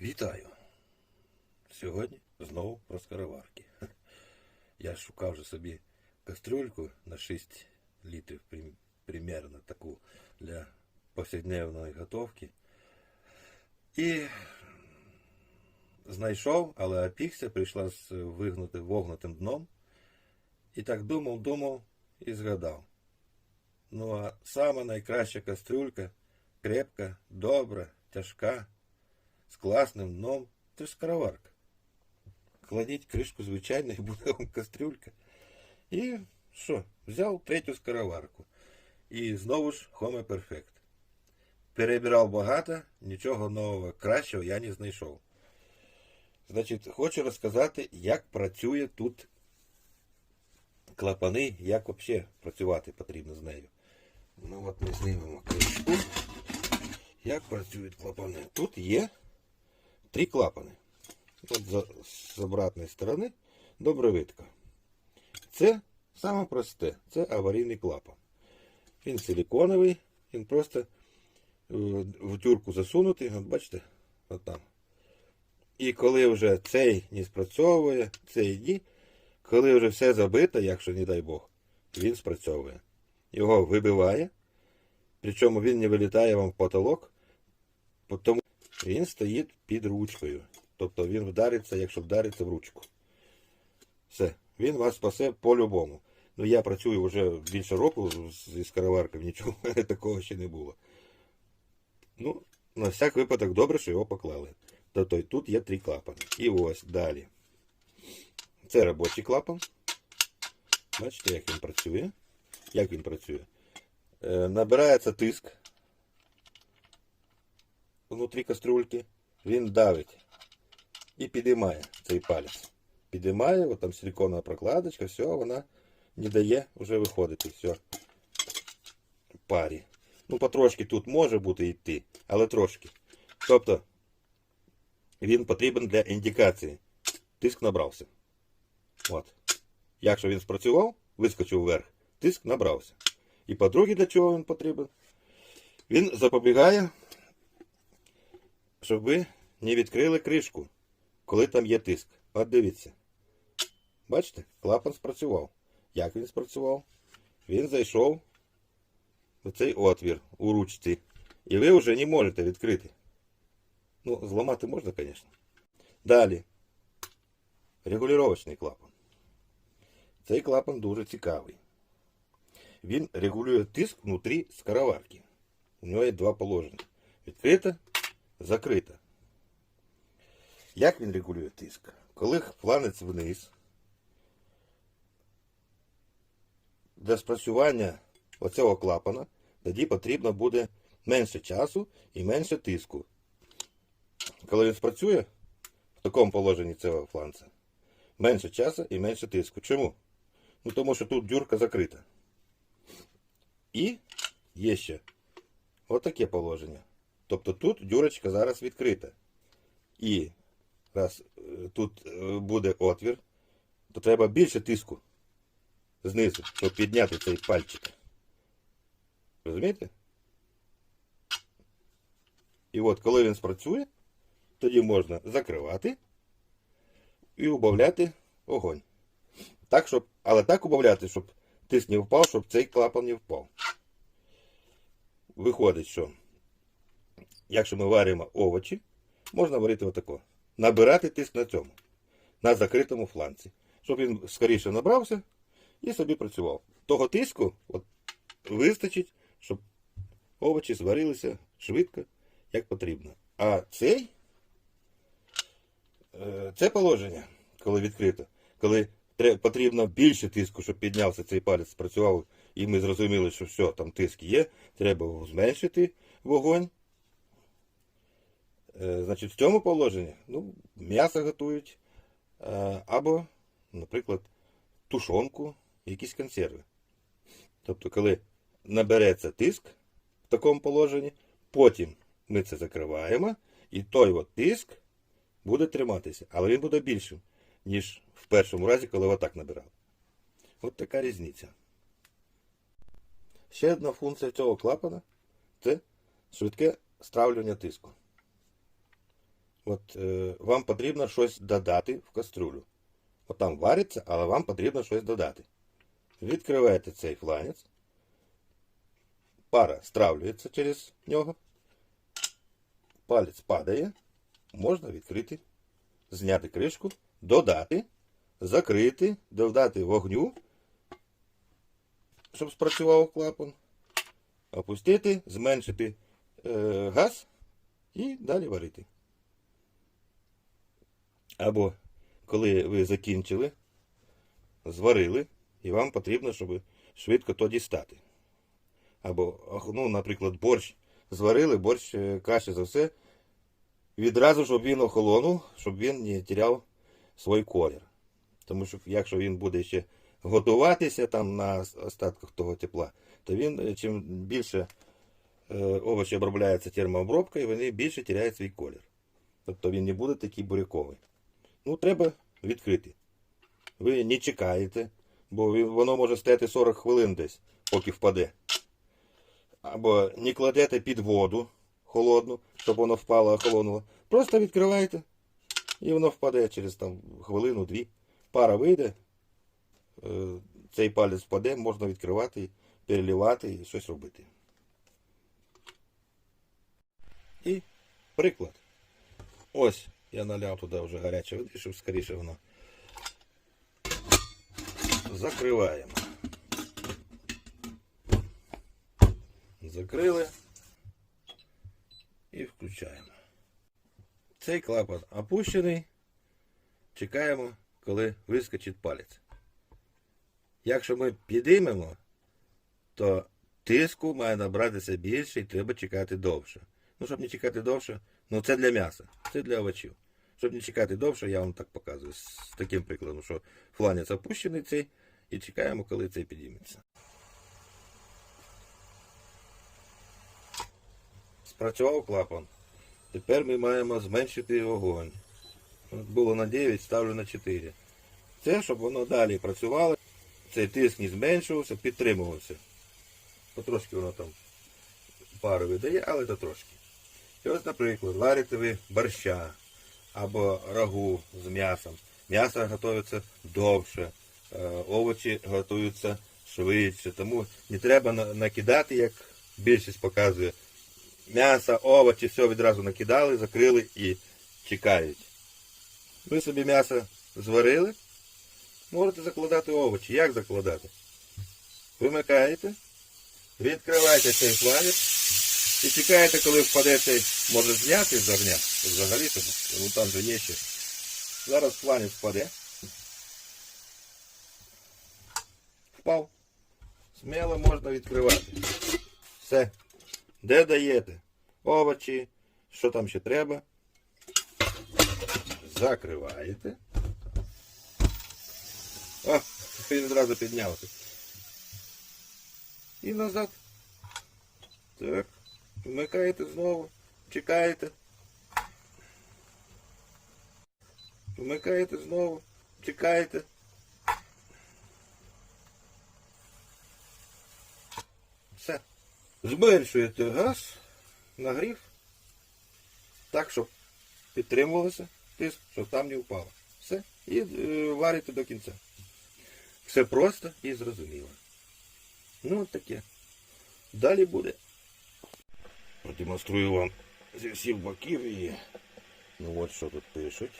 Вітаю! Сьогодні знову про скороварки. Я шукав вже собі кастрюльку на 6 літрів прим- примерно таку для повсякденної готовки. І знайшов, але опікся, прийшла з вигнути, вогнутим дном. І так думав, думав і згадав. Ну а сама найкраща кастрюлька, крепка, добра, тяжка, з класним дном, це ж скороварка. Кладіть кришку звичайно і буде вам кастрюлька. І що? Взяв третю скороварку. І знову ж Home Perfect. Перебирав багато, нічого нового кращого я не знайшов. Значить, хочу розказати, як працює тут клапани, як взагалі працювати потрібно з нею. Ну от ми знімемо кришку. Як працюють клапани? Тут є три клапани. От з обратної сторони добре видко. Це саме просте, це аварійний клапан. Він силиконовий, він просто е, в тюрку засунутий, от бачите, от там. І коли вже цей не спрацьовує, цей ні, коли вже все забито, якщо не дай Бог, він спрацьовує. Його вибиває, причому він не вилітає вам в потолок, тому він стоїть під ручкою. Тобто він вдариться, якщо вдариться в ручку. Все, він вас спасе по-любому. Ну я працюю вже більше року зі скороварками, нічого такого ще не було. Ну, на всяк випадок добре, що його поклали. Тобто тут є три клапани. І ось далі. Це робочий клапан. Бачите, як він працює. Як він працює? Е, набирається тиск внутрі кастрюльки, він давить і підіймає цей палець. Підіймає, от там силиконова прокладочка, все, вона не дає вже виходити. Все. Парі. Ну, потрошки тут може бути йти, але трошки. Тобто він потрібен для індикації. Тиск набрався. От. Якщо він спрацював, вискочив вверх, тиск набрався. І по-друге, для чого він потрібен? Він запобігає, щоб ви не відкрили кришку, коли там є тиск. От дивіться. Бачите, клапан спрацював. Як він спрацював? Він зайшов в цей отвір у ручці. І ви вже не можете відкрити. Ну, зламати можна, звісно. Далі. Регулювачний клапан. Цей клапан дуже цікавий. Він регулює тиск внутрі скороварки. У нього є два положення. Відкрита, закрита. Як він регулює тиск? Коли фланець вниз, для спрацювання оцього клапана, тоді потрібно буде менше часу і менше тиску. Коли він спрацює в такому положенні цього фланця, менше часу і менше тиску. Чому? Ну тому що тут дюрка закрита. І є ще отаке положення. Тобто тут дюрочка зараз відкрита. І раз е, тут е, буде отвір, то треба більше тиску знизу, щоб підняти цей пальчик. Розумієте? І от коли він спрацює, тоді можна закривати і убавляти огонь. Так, щоб, але так убавляти, щоб тиск не впав, щоб цей клапан не впав. Виходить, що якщо ми варимо овочі, можна варити отако. Набирати тиск на цьому, на закритому фланці. Щоб він скоріше набрався і собі працював. Того тиску от, вистачить, щоб овочі зварилися швидко, як потрібно. А цей е, це положення, коли відкрито, коли потрібно більше тиску, щоб піднявся цей палець, спрацював, і ми зрозуміли, що все, там тиск є, треба зменшити вогонь. Е, Значить, в цьому положенні ну, м'ясо готують, е, або, наприклад, тушонку, якісь консерви. Тобто, коли набереться тиск в такому положенні, потім ми це закриваємо, і той от тиск буде триматися, але він буде більшим, ніж в першому разі, коли отак набирав. От така різниця. Ще одна функція цього клапана це швидке стравлювання тиску. От, е, вам потрібно щось додати в кастрюлю. От там вариться, але вам потрібно щось додати. Відкриваєте цей фланець. Пара стравлюється через нього. Палець падає. Можна відкрити, зняти кришку, додати, закрити, додати вогню, щоб спрацював клапан. Опустити, зменшити е, газ і далі варити. Або коли ви закінчили, зварили, і вам потрібно, щоб швидко то дістати. Або, ну, наприклад, борщ зварили, борщ е, краще за все. Відразу, щоб він охолонув, щоб він не тіряв свій колір. Тому що якщо він буде ще готуватися там на остатках того тепла, то він е, чим більше е, овочі обробляються термообробкою, вони більше теряють свій колір. Тобто він не буде такий буряковий. Ну, треба відкрити. Ви не чекаєте, бо воно може стояти 40 хвилин десь, поки впаде. Або не кладете під воду холодну, щоб воно впало, охолонуло. Просто відкриваєте, і воно впаде через там хвилину-дві. Пара вийде, е, цей палець впаде, можна відкривати, перелівати і щось робити. І приклад. Ось я наляв туди вже гаряче води, щоб скоріше воно. Закриваємо. Закрили і включаємо. Цей клапан опущений. Чекаємо, коли вискочить палець. Якщо ми підіймемо, то тиску має набратися більше і треба чекати довше. Ну, щоб не чекати довше, ну це для м'яса, це для овочів. Щоб не чекати довше, я вам так показую з таким прикладом, що фланець опущений цей, і чекаємо, коли цей підійметься. Спрацював клапан. Тепер ми маємо зменшити вогонь. Було на 9, ставлю на 4. Це, щоб воно далі працювало, цей тиск не зменшувався, підтримувався. Потрошки воно там пару видає, але то трошки. І ось, наприклад, варите ви борща або рагу з м'ясом. М'ясо готується довше, е, овочі готуються швидше. Тому не треба накидати, як більшість показує. М'ясо, овочі, все відразу накидали, закрили і чекають. Ви собі м'ясо зварили, можете закладати овочі. Як закладати? Вимикаєте, відкриваєте цей фланець і чекаєте, коли впаде цей, може зняти з огня. Взагалі, то, ну там же є ще. Зараз фланець впаде. Впав. Сміло можна відкривати. Все. Де даєте? Овочі, що там ще треба. Закриваєте. О, він одразу піднявся. І назад. Так. Вмикаєте знову. Чекаєте. Вмикаєте знову. Чекаєте. Все. Зменшуєте газ, нагрів. Так, щоб підтримувалося тиск, щоб там не впало. Все. І е, варите до кінця. Все просто і зрозуміло. Ну, от таке. Далі буде. Продемонструю вам зі всіх боків і ну от що тут пишуть.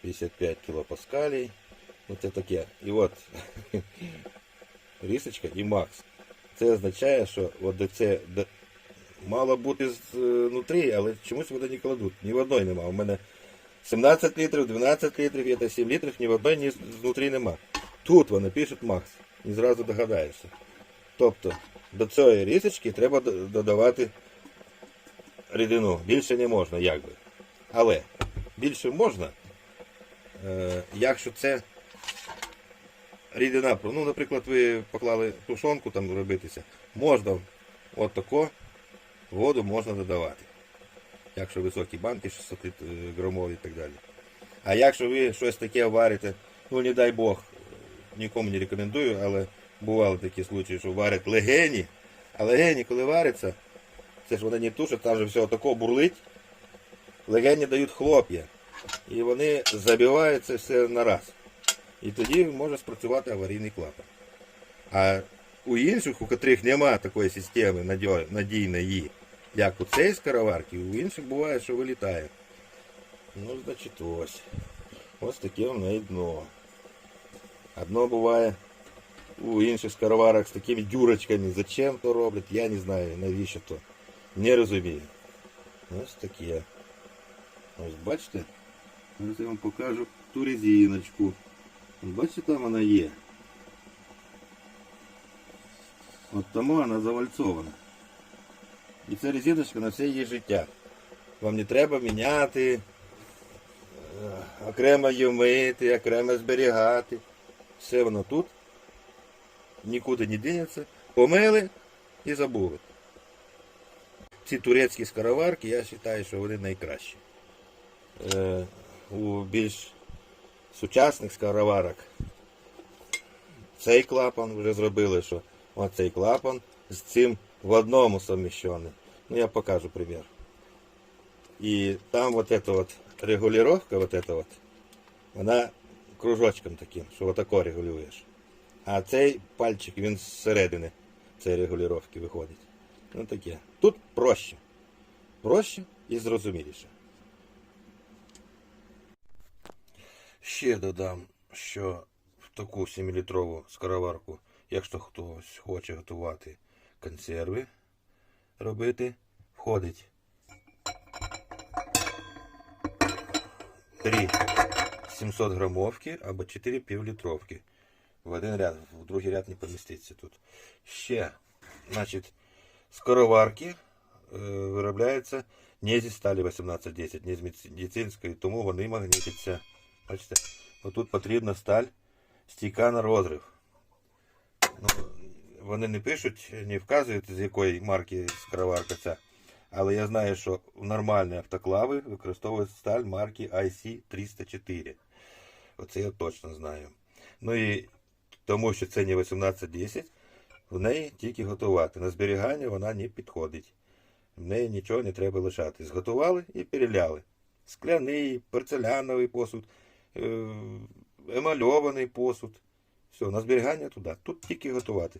55 кілопаскалей. Ну це таке. І от рісочка і Макс. Це означає, що от де це де- мало бути знутрі, але чомусь вони не кладуть. Ні в одної нема. У мене 17 літрів, 12 літрів, є та 7 літрів, ні в одної ні знутрі нема. Тут вони пишуть Макс. І зразу догадаєшся. Тобто до цієї рісочки треба додавати рідину. Більше не можна, як би. Але більше можна, е, якщо це рідина, ну, наприклад, ви поклали тушонку там робитися, можна от тако воду можна додавати. Якщо високі банки, 600 літ- е, грамові і так далі. А якщо ви щось таке варите, ну не дай Бог, нікому не рекомендую, але бували такі случаї, що варять легені. А легені, коли варяться, Це ж вони не тушать, там же все отако бурлить. Легені дають хлоп'я. І вони забиваються все на раз. І тоді може спрацювати аварійний клапан. А у інших, у котрих немає такої системи надійної, як у цій скороварки, у інших буває, що вилітає. Ну, значить, ось. Ось таке в неї дно. Одно буває у інших скороварок з такими дюрочками. Зачем то роблять, я не знаю, навіщо то. Не розумію. Ось таке. Ось бачите? Зараз я вам покажу ту резиночку. Бачите, там вона є. От тому вона завальцована. І ця резиночка на все її життя. Вам не треба міняти, е, окремо її мити, окремо зберігати. Все воно тут. Нікуди не дінеться. Помили і забули. Ці турецькі скороварки, я вважаю, що вони найкращі. Е, у більш сучасних скороварок цей клапан вже зробили, що оцей клапан з цим в одному суміщений. Ну я покажу примір. І там вот эта вот регулировка, вот эта вона кружочком таким, що отако регулюєш. А цей пальчик, він зсередини цієї регулювання виходить. Ну таке. Тут проще. Проще і зрозуміліше. Ще додам, що в таку 7-літрову скороварку, якщо хтось хоче готувати консерви, робити, входить 3 700 грамовки або 4 півлітровки. В один ряд, в другий ряд не поміститься тут. Ще, значить, скороварки е, виробляються не зі сталі 1810, не з медицинської, тому вони магнітяться. Бачите, отут потрібна сталь стійка на розрив. Ну, вони не пишуть, не вказують, з якої марки скороварка ця. Але я знаю, що в нормальні автоклави використовують сталь марки IC304. Оце я точно знаю. Ну і тому що це не 1810, в неї тільки готувати. На зберігання вона не підходить. В неї нічого не треба лишати. Зготували і переляли. Скляний, порцеляновий посуд, е, емальований посуд. Все, на зберігання туди. Тут тільки готувати.